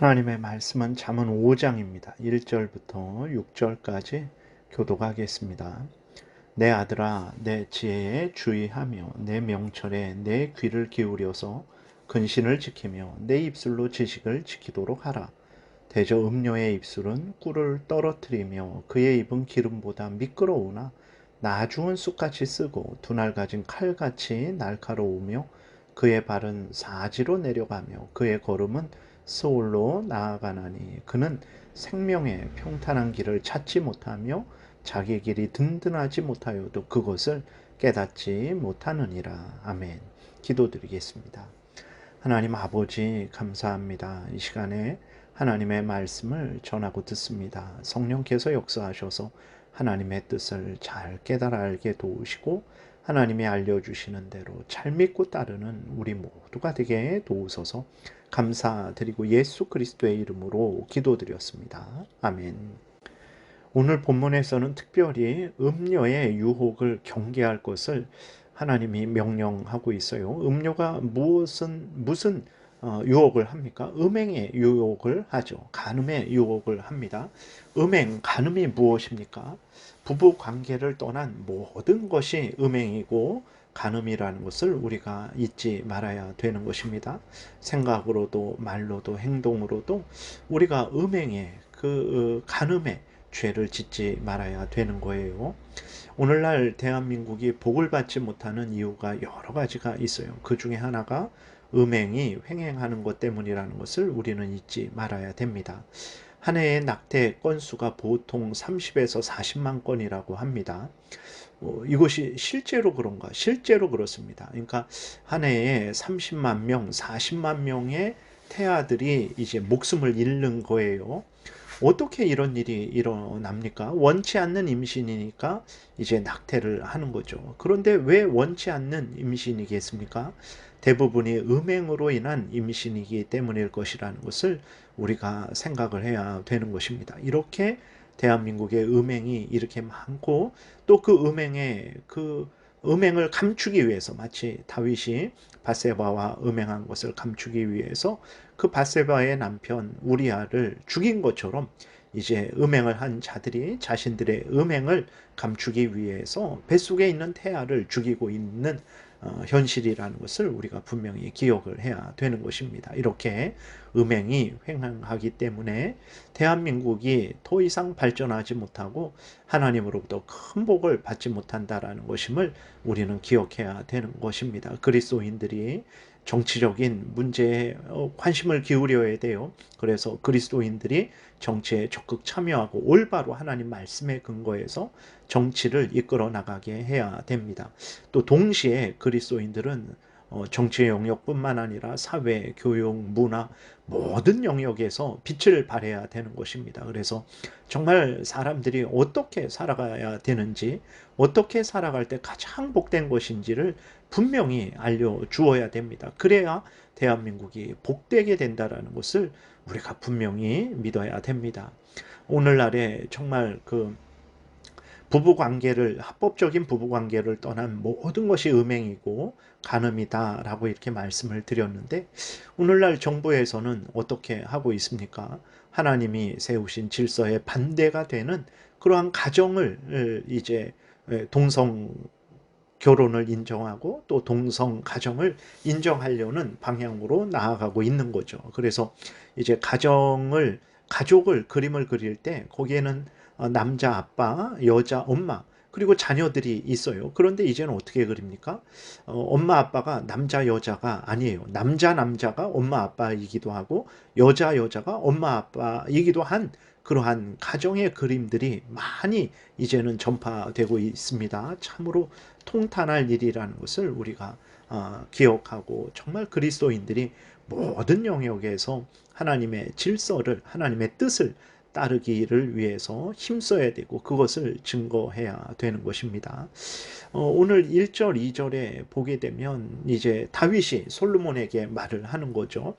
하나님의 말씀은 잠언 5장입니다. 1절부터 6절까지 교독하겠습니다. 내 아들아 내 지혜에 주의하며 내 명철에 내 귀를 기울여서 근신을 지키며 내 입술로 지식을 지키도록 하라. 대저 음료의 입술은 꿀을 떨어뜨리며 그의 입은 기름보다 미끄러우나 나중은 쑥같이 쓰고 두날 가진 칼같이 날카로우며 그의 발은 사지로 내려가며 그의 걸음은 서울로 나아가나니 그는 생명의 평탄한 길을 찾지 못하며 자기 길이 든든하지 못하여도 그것을 깨닫지 못하느니라. 아멘. 기도드리겠습니다. 하나님 아버지 감사합니다. 이 시간에 하나님의 말씀을 전하고 듣습니다. 성령께서 역사하셔서 하나님의 뜻을 잘 깨달아 알게 도우시고 하나님이 알려주시는 대로 잘 믿고 따르는 우리 모두가 되게 도우소서 감사드리고 예수 그리스도의 이름으로 기도드렸습니다. 아멘. 오늘 본문에서는 특별히 음료의 유혹을 경계할 것을 하나님이 명령하고 있어요. 음료가 무슨 무슨 어, 유혹을 합니까? 음행의 유혹을 하죠. 간음의 유혹을 합니다. 음행, 간음이 무엇입니까? 부부 관계를 떠난 모든 것이 음행이고 간음이라는 것을 우리가 잊지 말아야 되는 것입니다. 생각으로도 말로도 행동으로도 우리가 음행에 그 어, 간음에 죄를 짓지 말아야 되는 거예요. 오늘날 대한민국이 복을 받지 못하는 이유가 여러 가지가 있어요. 그 중에 하나가 음행이 횡행하는 것 때문이라는 것을 우리는 잊지 말아야 됩니다. 한 해의 낙태 건수가 보통 30에서 40만 건이라고 합니다. 어, 이것이 실제로 그런가? 실제로 그렇습니다. 그러니까 한 해에 30만 명, 40만 명의 태아들이 이제 목숨을 잃는 거예요. 어떻게 이런 일이 일어납니까? 원치 않는 임신이니까 이제 낙태를 하는 거죠. 그런데 왜 원치 않는 임신이겠습니까? 대부분이 음행으로 인한 임신이기 때문일 것이라는 것을 우리가 생각을 해야 되는 것입니다. 이렇게 대한민국의 음행이 이렇게 많고 또 그 음행의 그 음행을 감추기 위해서 마치 다윗이 바세바와 음행한 것을 감추기 위해서 그 바세바의 남편 우리아를 죽인 것처럼 이제 음행을 한 자들이 자신들의 음행을 감추기 위해서 뱃속에 있는 태아를 죽이고 있는 어, 현실이라는 것을 우리가 분명히 기억을 해야 되는 것입니다. 이렇게 음행이 횡행하기 때문에 대한민국이 더 이상 발전하지 못하고 하나님으로부터 큰 복을 받지 못한다라는 것임을 우리는 기억해야 되는 것입니다. 그리스도인들이 정치적인 문제에 어, 관심을 기울여야 돼요. 그래서 그리스도인들이 정치에 적극 참여하고 올바로 하나님 말씀에 근거해서 정치를 이끌어 나가게 해야 됩니다. 또 동시에 그리스도인들은 어, 정치 영역뿐만 아니라 사회, 교육, 문화 모든 영역에서 빛을 발해야 되는 것입니다. 그래서 정말 사람들이 어떻게 살아가야 되는지, 어떻게 살아갈 때 가장 복된 것인지를 분명히 알려주어야 됩니다. 그래야 대한민국이 복되게 된다라는 것을 우리가 분명히 믿어야 됩니다. 오늘날에 정말 그 부부 관계를 합법적인 부부 관계를 떠난 모든 것이 음행이고 간음이다 라고 이렇게 말씀을 드렸는데 오늘날 정부에서는 어떻게 하고 있습니까? 하나님이 세우신 질서에 반대가 되는 그러한 가정을 이제 동성 결혼을 인정하고 또 동성 가정을 인정하려는 방향으로 나아가고 있는 거죠. 그래서 이제 가정을 가족을 그림을 그릴 때 거기에는 어, 남자 아빠, 여자 엄마, 그리고 자녀들이 있어요. 그런데 이제는 어떻게 그립니까? 어, 엄마 아빠가 남자 여자가 아니에요. 남자 남자가 엄마 아빠이기도 하고 여자 여자가 엄마 아빠이기도 한 그러한 가정의 그림들이 많이 이제는 전파되고 있습니다. 참으로 통탄할 일이라는 것을 우리가 어, 기억하고 정말 그리스도인들이 모든 영역에서 하나님의 질서를 하나님의 뜻을 따르기를 위해서 힘써야 되고 그것을 증거해야 되는 것입니다. 어, 오늘 1절, 2절에 보게 되면 이제 다윗이 솔로몬에게 말을 하는 거죠.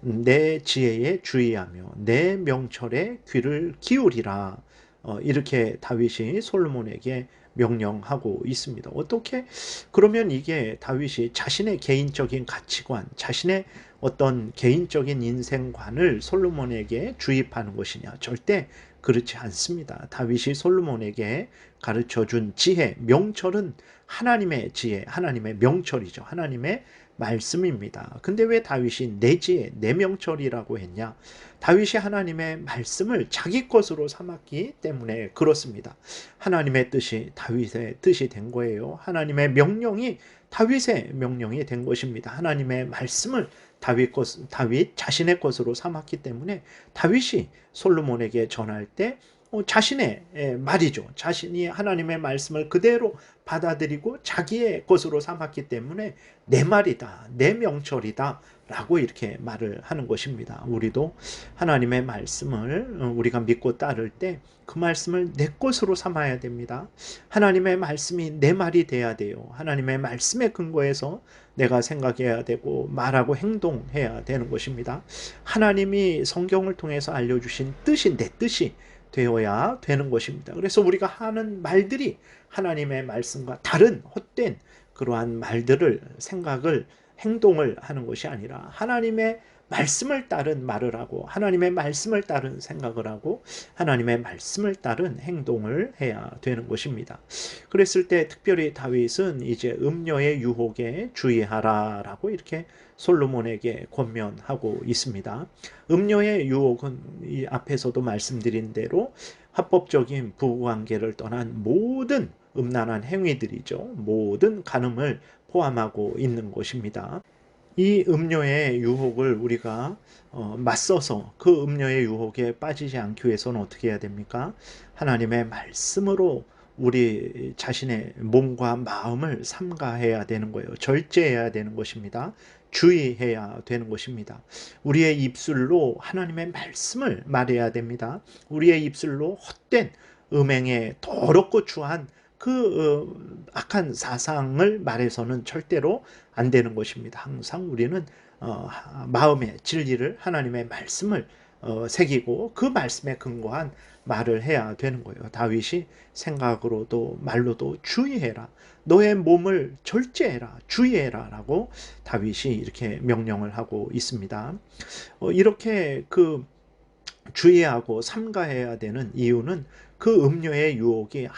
내 지혜에 주의하며 내 명철에 귀를 기울이라. 어, 이렇게 다윗이 솔로몬에게 명령하고 있습니다. 어떻게 그러면 이게 다윗이 자신의 개인적인 가치관, 자신의 어떤 개인적인 인생관을 솔로몬에게 주입하는 것이냐? 절대 그렇지 않습니다. 다윗이 솔로몬에게 가르쳐 준 지혜, 명철은 하나님의 지혜, 하나님의 명철이죠. 하나님의 말씀입니다. 근데 왜 다윗이 내 지혜, 내 명철이라고 했냐? 다윗이 하나님의 말씀을 자기 것으로 삼았기 때문에 그렇습니다. 하나님의 뜻이 다윗의 뜻이 된 거예요. 하나님의 명령이 다윗의 명령이 된 것입니다. 하나님의 말씀을 다윗 것 다윗 자신의 것으로 삼았기 때문에 다윗이 솔로몬에게 전할 때 어, 자신의 예, 말이죠. 자신이 하나님의 말씀을 그대로 받아들이고 자기의 것으로 삼았기 때문에 내 말이다, 내 명철이다 라고 이렇게 말을 하는 것입니다. 우리도 하나님의 말씀을 어, 우리가 믿고 따를 때 그 말씀을 내 것으로 삼아야 됩니다. 하나님의 말씀이 내 말이 돼야 돼요. 하나님의 말씀에 근거해서 내가 생각해야 되고 말하고 행동해야 되는 것입니다. 하나님이 성경을 통해서 알려주신 뜻이 내 뜻이 되어야 되는 것입니다. 그래서 우리가 하는 말들이 하나님의 말씀과 다른 헛된 그러한 말들을 생각을 행동을 하는 것이 아니라 하나님의 말씀을 따른 말을 하고 하나님의 말씀을 따른 생각을 하고 하나님의 말씀을 따른 행동을 해야 되는 것입니다. 그랬을 때 특별히 다윗은 이제 음녀의 유혹에 주의하라라고 이렇게 솔로몬에게 권면하고 있습니다. 음녀의 유혹은 이 앞에서도 말씀드린 대로 합법적인 부부관계를 떠난 모든 음란한 행위들이죠. 모든 간음을 포함하고 있는 것입니다. 이 음료의 유혹을 우리가 어, 맞서서 그 음료의 유혹에 빠지지 않기 위해서는 어떻게 해야 됩니까? 하나님의 말씀으로 우리 자신의 몸과 마음을 삼가해야 되는 거예요. 절제해야 되는 것입니다. 주의해야 되는 것입니다. 우리의 입술로 하나님의 말씀을 말해야 됩니다. 우리의 입술로 헛된 음행에 더럽고 추한 그 어, 악한 사상을 말해서는 절대로 안 되는 것입니다. 항상 우리는 어, 마음의 진리를 하나님의 말씀을 어, 새기고 그 말씀에 근거한 말을 해야 되는 거예요. 다윗이 생각으로도 말로도 주의해라. 너의 몸을 절제해라. 주의해라. 라고 다윗이 이렇게 명령을 하고 있습니다. 어, 이렇게 그 주의하고 삼가해야 되는 이유는 그 음료의 유혹이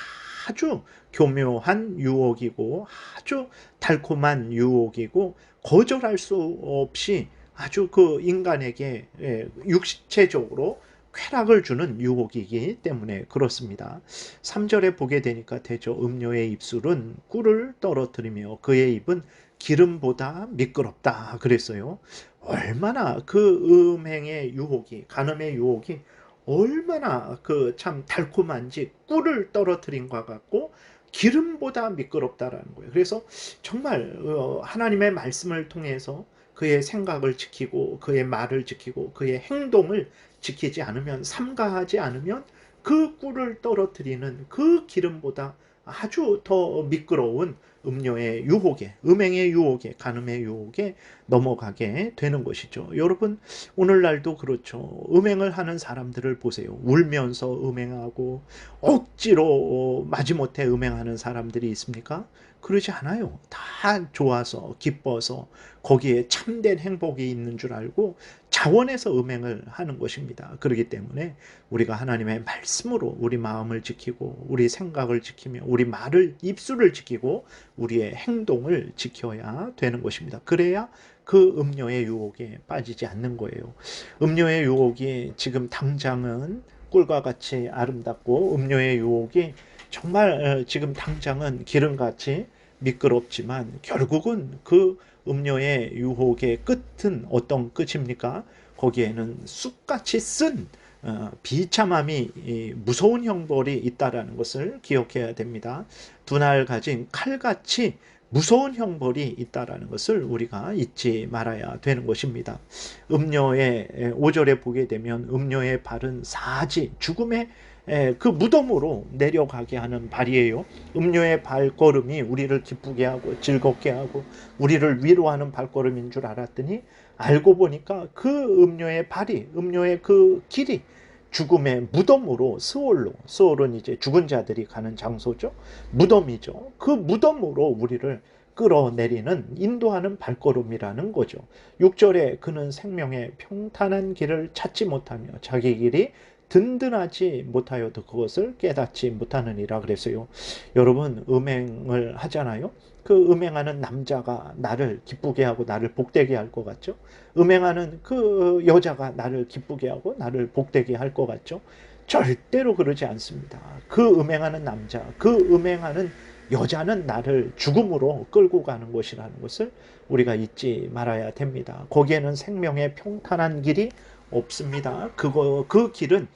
아주 교묘한 유혹이고 아주 달콤한 유혹이고 거절할 수 없이 아주 그 인간에게 예, 육체적으로 쾌락을 주는 유혹이기 때문에 그렇습니다. 3절에 보게 되니까 되죠. 음료의 입술은 꿀을 떨어뜨리며 그의 입은 기름보다 미끄럽다 그랬어요. 얼마나 그 음행의 유혹이 간음의 유혹이 얼마나 그 참 달콤한지 꿀을 떨어뜨린 것 같고 기름보다 미끄럽다라는 거예요. 그래서 정말 어, 하나님의 말씀을 통해서 그의 생각을 지키고 그의 말을 지키고 그의 행동을 지키지 않으면 삼가하지 않으면 그 꿀을 떨어뜨리는 그 기름보다 아주 더 미끄러운 음료의 유혹에, 음행의 유혹에, 간음의 유혹에 넘어가게 되는 것이죠. 여러분, 오늘날도 그렇죠. 음행을 하는 사람들을 보세요. 울면서 음행하고 억지로 마지못해 음행하는 사람들이 있습니까? 그러지 않아요. 다 좋아서, 기뻐서, 거기에 참된 행복이 있는 줄 알고 자원해서 음행을 하는 것입니다. 그렇기 때문에 우리가 하나님의 말씀으로 우리 마음을 지키고 우리 생각을 지키며 우리 말을 입술을 지키고 우리의 행동을 지켜야 되는 것입니다. 그래야 그 음료의 유혹에 빠지지 않는 거예요. 음료의 유혹이 지금 당장은 꿀과 같이 아름답고 음료의 유혹이 정말 어, 지금 당장은 기름같이 미끄럽지만 결국은 그 음료의 유혹의 끝은 어떤 끝입니까? 거기에는 쑥같이 쓴 어, 비참함이 무서운 형벌이 있다라는 것을 기억해야 됩니다. 두날 가진 칼같이 무서운 형벌이 있다라는 것을 우리가 잊지 말아야 되는 것입니다. 음료의 5절에 보게 되면 음료의 발은 사지 죽음의 그 무덤으로 내려가게 하는 발이에요. 음료의 발걸음이 우리를 기쁘게 하고 즐겁게 하고 우리를 위로하는 발걸음인 줄 알았더니 알고 보니까 그 음료의 발이 음료의 그 길이 죽음의 무덤으로 스올로 스올은 이제 죽은 자들이 가는 장소죠. 무덤이죠. 그 무덤으로 우리를 끌어내리는 인도하는 발걸음이라는 거죠. 6절에 그는 생명의 평탄한 길을 찾지 못하며 자기 길이 든든하지 못하여도 그것을 깨닫지 못하느니라 그랬어요. 여러분 음행을 하잖아요. 그 음행하는 남자가 나를 기쁘게 하고 나를 복되게 할 것 같죠? 음행하는 그 여자가 나를 기쁘게 하고 나를 복되게 할 것 같죠? 절대로 그러지 않습니다. 그 음행하는 남자, 그 음행하는 여자는 나를 죽음으로 끌고 가는 것이라는 것을 우리가 잊지 말아야 됩니다. 거기에는 생명의 평탄한 길이 없습니다. 그거 그 길은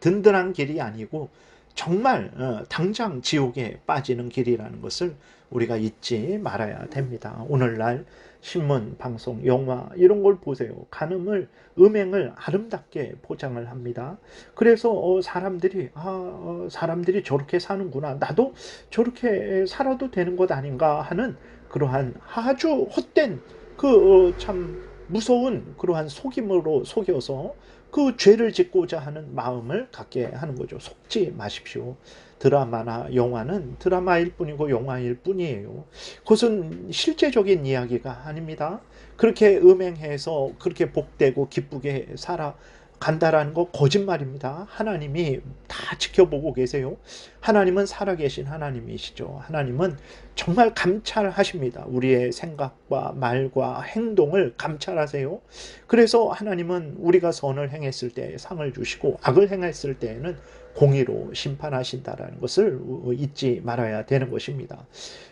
든든한 길이 아니고 정말 어, 당장 지옥에 빠지는 길이라는 것을 우리가 잊지 말아야 됩니다. 오늘날 신문, 방송, 영화 이런 걸 보세요. 간음을 음행을 아름답게 포장을 합니다. 그래서 어, 사람들이 아 어, 사람들이 저렇게 사는구나. 나도 저렇게 살아도 되는 것 아닌가 하는 그러한 아주 헛된 그참 무서운 그러한 속임으로 속여서 그 죄를 짓고자 하는 마음을 갖게 하는 거죠. 속지 마십시오. 드라마나 영화는 드라마일 뿐이고 영화일 뿐이에요. 그것은 실제적인 이야기가 아닙니다. 그렇게 음행해서 그렇게 복되고 기쁘게 살아 간다라는 거 거짓말입니다. 하나님이 다 지켜보고 계세요. 하나님은 살아계신 하나님이시죠. 하나님은 정말 감찰하십니다. 우리의 생각과 말과 행동을 감찰하세요. 그래서 하나님은 우리가 선을 행했을 때 상을 주시고 악을 행했을 때에는 공의로 심판하신다라는 것을 잊지 말아야 되는 것입니다.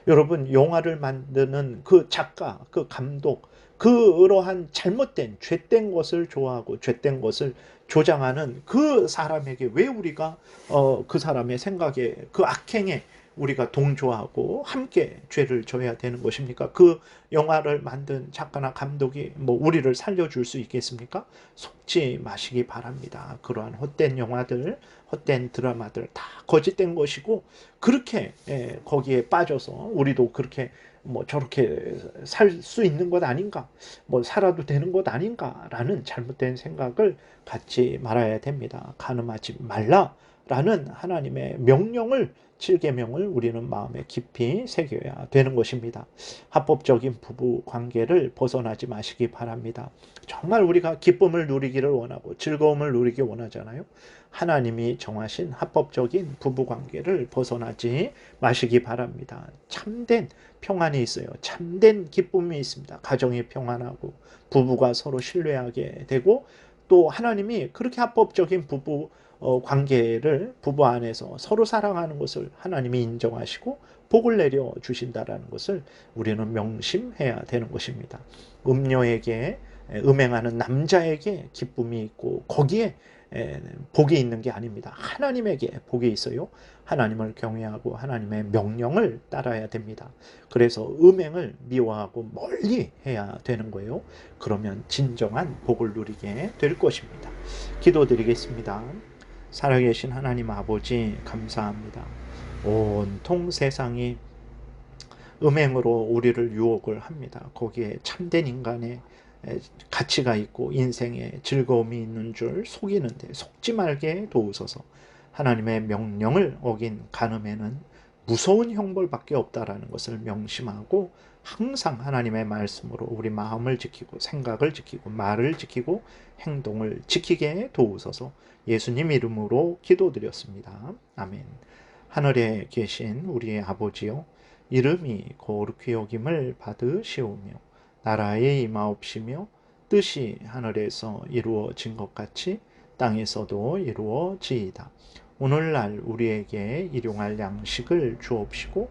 여러분 영화를 만드는 그 작가, 그 감독 그러한 잘못된 죄된 것을 좋아하고 죄된 것을 조장하는 그 사람에게 왜 우리가 어, 그 사람의 생각에 그 악행에 우리가 동조하고 함께 죄를 져야 되는 것입니까? 그 영화를 만든 작가나 감독이 뭐 우리를 살려줄 수 있겠습니까? 속지 마시기 바랍니다. 그러한 헛된 영화들, 헛된 드라마들 다 거짓된 것이고 그렇게 예, 거기에 빠져서 우리도 그렇게 뭐 저렇게 살 수 있는 것 아닌가, 뭐 살아도 되는 것 아닌가라는 잘못된 생각을 갖지 말아야 됩니다. 가늠하지 말라 라는 하나님의 명령을 7계명을 우리는 마음에 깊이 새겨야 되는 것입니다. 합법적인 부부 관계를 벗어나지 마시기 바랍니다. 정말 우리가 기쁨을 누리기를 원하고 즐거움을 누리기 원하잖아요. 하나님이 정하신 합법적인 부부 관계를 벗어나지 마시기 바랍니다. 참된 평안이 있어요. 참된 기쁨이 있습니다. 가정이 평안하고 부부가 서로 신뢰하게 되고 또 하나님이 그렇게 합법적인 부부 어, 관계를 부부 안에서 서로 사랑하는 것을 하나님이 인정하시고 복을 내려 주신다라는 것을 우리는 명심해야 되는 것입니다. 음녀에게 음행하는 남자에게 기쁨이 있고 거기에 복이 있는 게 아닙니다. 하나님에게 복이 있어요. 하나님을 경외하고 하나님의 명령을 따라야 됩니다. 그래서 음행을 미워하고 멀리 해야 되는 거예요. 그러면 진정한 복을 누리게 될 것입니다. 기도드리겠습니다. 살아계신 하나님 아버지 감사합니다. 온통 세상이 음행으로 우리를 유혹을 합니다. 거기에 참된 인간의 가치가 있고 인생에 즐거움이 있는 줄 속이는데 속지 말게 도우소서. 하나님의 명령을 어긴 간음에는 무서운 형벌밖에 없다라는 것을 명심하고 항상 하나님의 말씀으로 우리 마음을 지키고 생각을 지키고 말을 지키고 행동을 지키게 도우소서. 예수님 이름으로 기도드렸습니다. 아멘. 하늘에 계신 우리의 아버지요 이름이 거룩히 여김을 받으시오며 나라의 임하옵시며 뜻이 하늘에서 이루어진 것 같이 땅에서도 이루어지이다. 오늘날 우리에게 일용할 양식을 주옵시고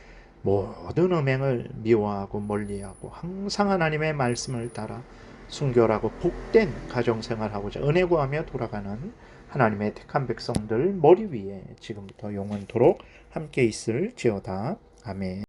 모든 음행을 미워하고 멀리하고 항상 하나님의 말씀을 따라 순결하고 복된 가정생활하고자 은혜 구하며 돌아가는 하나님의 택한 백성들 머리 위에 지금부터 영원토록 함께 있을지어다. 아멘.